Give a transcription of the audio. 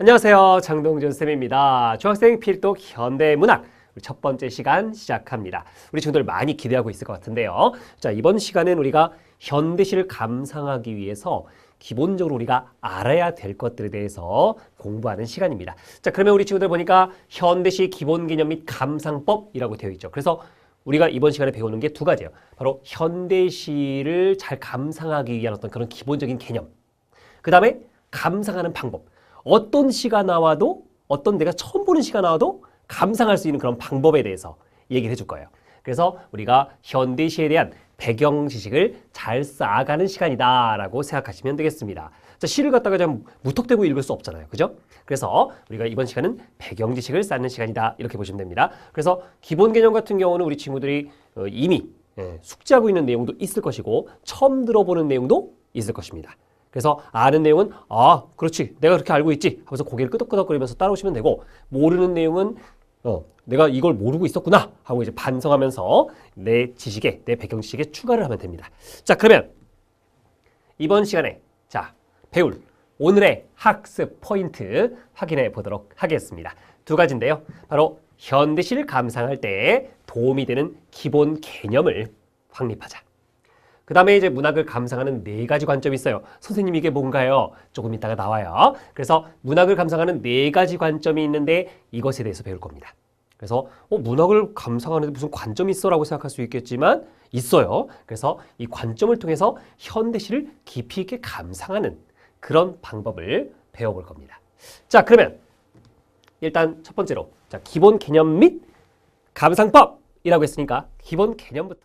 안녕하세요. 장동준 쌤입니다. 중학생 필독 현대문학 첫 번째 시간 시작합니다. 우리 친구들 많이 기대하고 있을 것 같은데요. 자, 이번 시간은 우리가 현대시를 감상하기 위해서 기본적으로 우리가 알아야 될 것들에 대해서 공부하는 시간입니다. 자, 그러면 우리 친구들 보니까 현대시 기본 개념 및 감상법이라고 되어 있죠. 그래서 우리가 이번 시간에 배우는 게 두 가지예요. 바로 현대시를 잘 감상하기 위한 어떤 그런 기본적인 개념. 그 다음에 감상하는 방법. 어떤 시가 나와도 어떤 내가 처음 보는 시가 나와도 감상할 수 있는 그런 방법에 대해서 얘기를 해줄 거예요. 그래서 우리가 현대시에 대한 배경 지식을 잘 쌓아가는 시간이다라고 생각하시면 되겠습니다. 자, 시를 갖다가 좀 무턱대고 읽을 수 없잖아요. 그죠? 그래서 우리가 이번 시간은 배경 지식을 쌓는 시간이다. 이렇게 보시면 됩니다. 그래서 기본 개념 같은 경우는 우리 친구들이 어, 이미 예, 숙지하고 있는 내용도 있을 것이고 처음 들어보는 내용도 있을 것입니다. 그래서 아는 내용은 아 그렇지 내가 그렇게 알고 있지 하면서 고개를 끄덕끄덕거리면서 따라오시면 되고 모르는 내용은 어 내가 이걸 모르고 있었구나 하고 이제 반성하면서 내 지식에 내 배경 지식에 추가를 하면 됩니다. 자 그러면 이번 시간에 자 배울 오늘의 학습 포인트 확인해 보도록 하겠습니다. 두 가지인데요. 바로 현대시를 감상할 때 도움이 되는 기본 개념을 확립하자. 그 다음에 이제 문학을 감상하는 네 가지 관점이 있어요. 선생님 이게 뭔가요? 조금 이따가 나와요. 그래서 문학을 감상하는 네 가지 관점이 있는데 이것에 대해서 배울 겁니다. 그래서 어, 문학을 감상하는데 무슨 관점이 있어라고 생각할 수 있겠지만 있어요. 그래서 이 관점을 통해서 현대시를 깊이 있게 감상하는 그런 방법을 배워볼 겁니다. 자 그러면 일단 첫 번째로 자 기본 개념 및 감상법이라고 했으니까 기본 개념부터